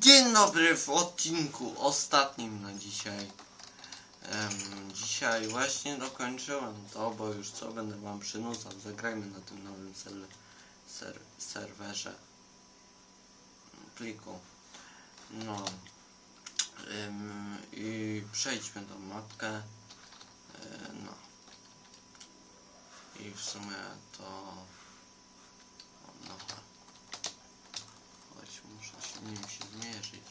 Dzień dobry w odcinku ostatnim na dzisiaj. Em, dzisiaj właśnie dokończyłem to, bo już co będę wam przynucał. Zagrajmy na tym nowym ser, ser, serwerze pliku. No Em, i przejdźmy tą mapkę. E, no i w sumie to no Muszę się nim się zmierzyć.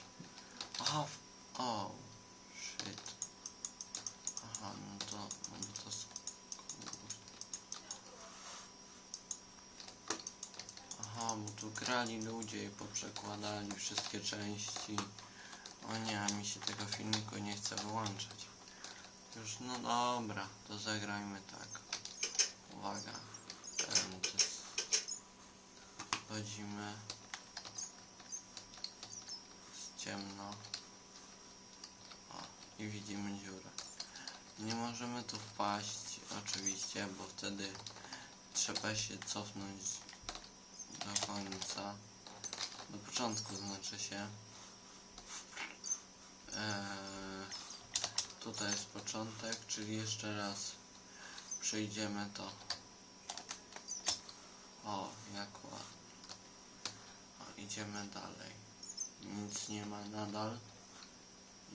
Aha, w- o, shit. Aha, no to, no to. Aha, bo tu grali ludzie i poprzekładali wszystkie części. O nie, a mi się tego filmiku nie chce wyłączać. Już, no dobra, to zagrajmy tak. Uwaga. Chodzimy. Ciemno. O, i widzimy dziurę. Nie możemy tu wpaść, oczywiście, bo wtedy trzeba się cofnąć do końca. Do początku znaczy się. Eee, tutaj jest początek, czyli jeszcze raz przejdziemy to. O, jak ładnie. O, idziemy dalej. Nic nie ma nadal.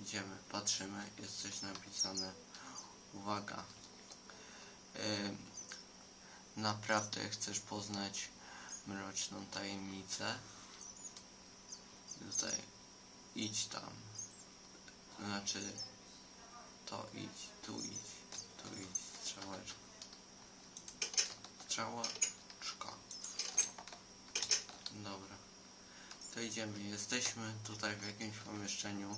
Idziemy, patrzymy, jest coś napisane. Uwaga. Ym, naprawdę chcesz poznać mroczną tajemnicę? Tutaj idź tam. Znaczy to idź, tu idź, tu idź, strzałeczka. Strzałeczka. Dobra. Idziemy. Jesteśmy tutaj w jakimś pomieszczeniu.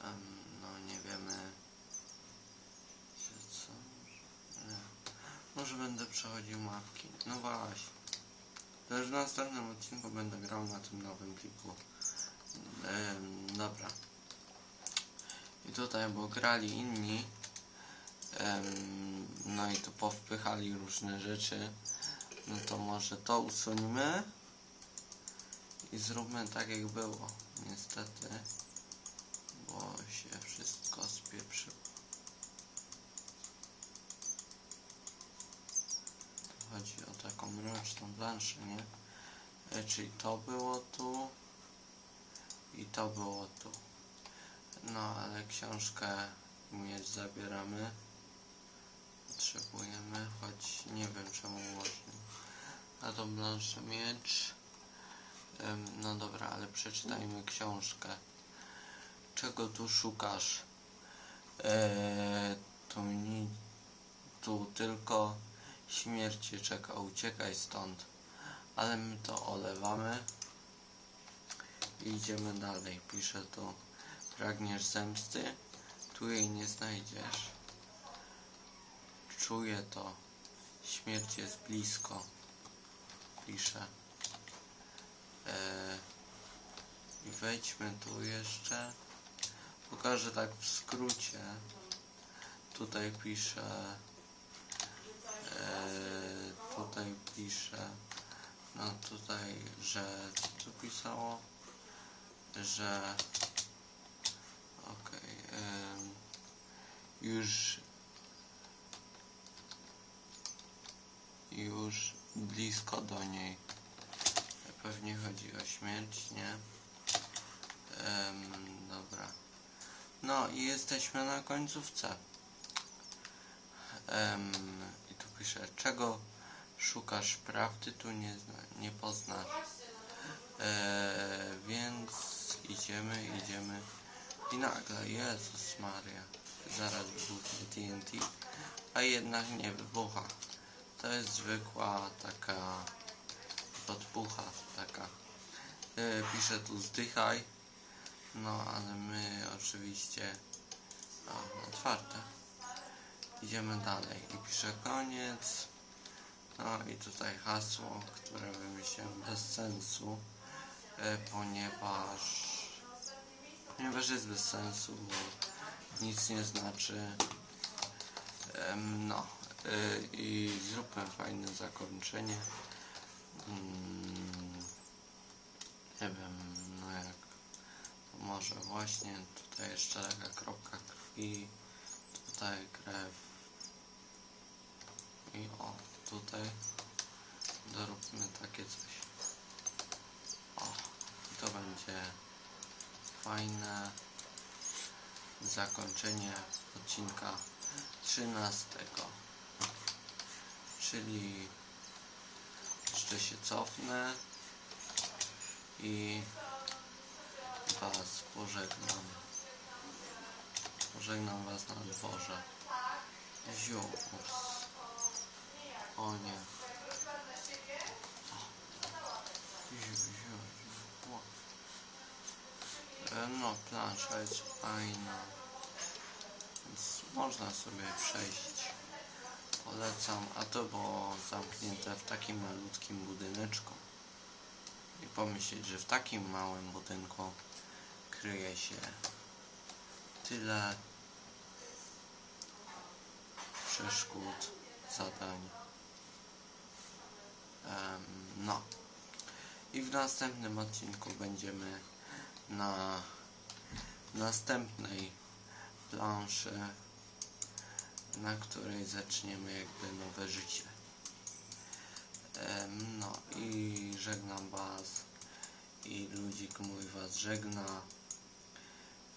Em, no nie wiemy. Co? Nie. Może będę przechodził mapki. No właśnie. To już w następnym odcinku będę grał na tym nowym pliku. Em, dobra. I tutaj, bo grali inni. Em, no i tu powpychali różne rzeczy. No to może to usuńmy. I zróbmy tak jak było. Niestety. Bo się wszystko spieprzyło. Tu chodzi o taką mroczną planszę, nie? E, czyli to było tu. I to było tu. No, ale książkę mieć zabieramy. Potrzebujemy, choć nie wiem czemu właśnie. A to blanszy miecz. No dobra, ale przeczytajmy książkę. Czego tu szukasz? Eee, tu, ni, tu tylko śmierć cię czeka, uciekaj stąd. Ale my to olewamy. I idziemy dalej. Pisze tu. Pragniesz zemsty? Tu jej nie znajdziesz. Czuję to. Śmierć jest blisko. Pisze. Eee, I wejdźmy tu jeszcze. Pokażę tak w skrócie. Tutaj pisze. Eee, tutaj pisze. No tutaj, że co tu pisało? Że Okej. em, już już blisko do niej. Pewnie chodzi o śmierć, nie? Dobra. No i jesteśmy na końcówce. Em, I tu pisze, czego szukasz prawdy, tu nie, nie poznasz. E, więc idziemy, idziemy. I nagle, Jezus Maria, zaraz wybuchnie TNT, a jednak nie wybucha. To jest zwykła taka podpucha, taka. E, pisze tu zdychaj, no ale my oczywiście, o, otwarte. Idziemy dalej i pisze koniec. No i tutaj hasło, które wymyśliłem bez sensu, e, ponieważ ponieważ jest bez sensu, bo nic nie znaczy. No y, i zróbmy fajne zakończenie. Mm, nie wiem, no jak Może właśnie tutaj jeszcze taka kropka krwi, tutaj krew i o, tutaj doróbmy takie coś. O, to będzie fajne zakończenie odcinka 13. Czyli jeszcze się cofnę i Was pożegnam. Pożegnam Was na dworze. Ziu, ups. O nie. E, No, plansza jest fajna. Więc można sobie przejść. Polecam, a to było zamknięte w takim malutkim budyneczku. I pomyśleć, że w takim małym budynku kryje się tyle przeszkód, zadań. Em, no. I w następnym odcinku będziemy na następnej planszy, na której zaczniemy jakby nowe życie. Em, No i żegnam Was i ludzik mój Was żegna.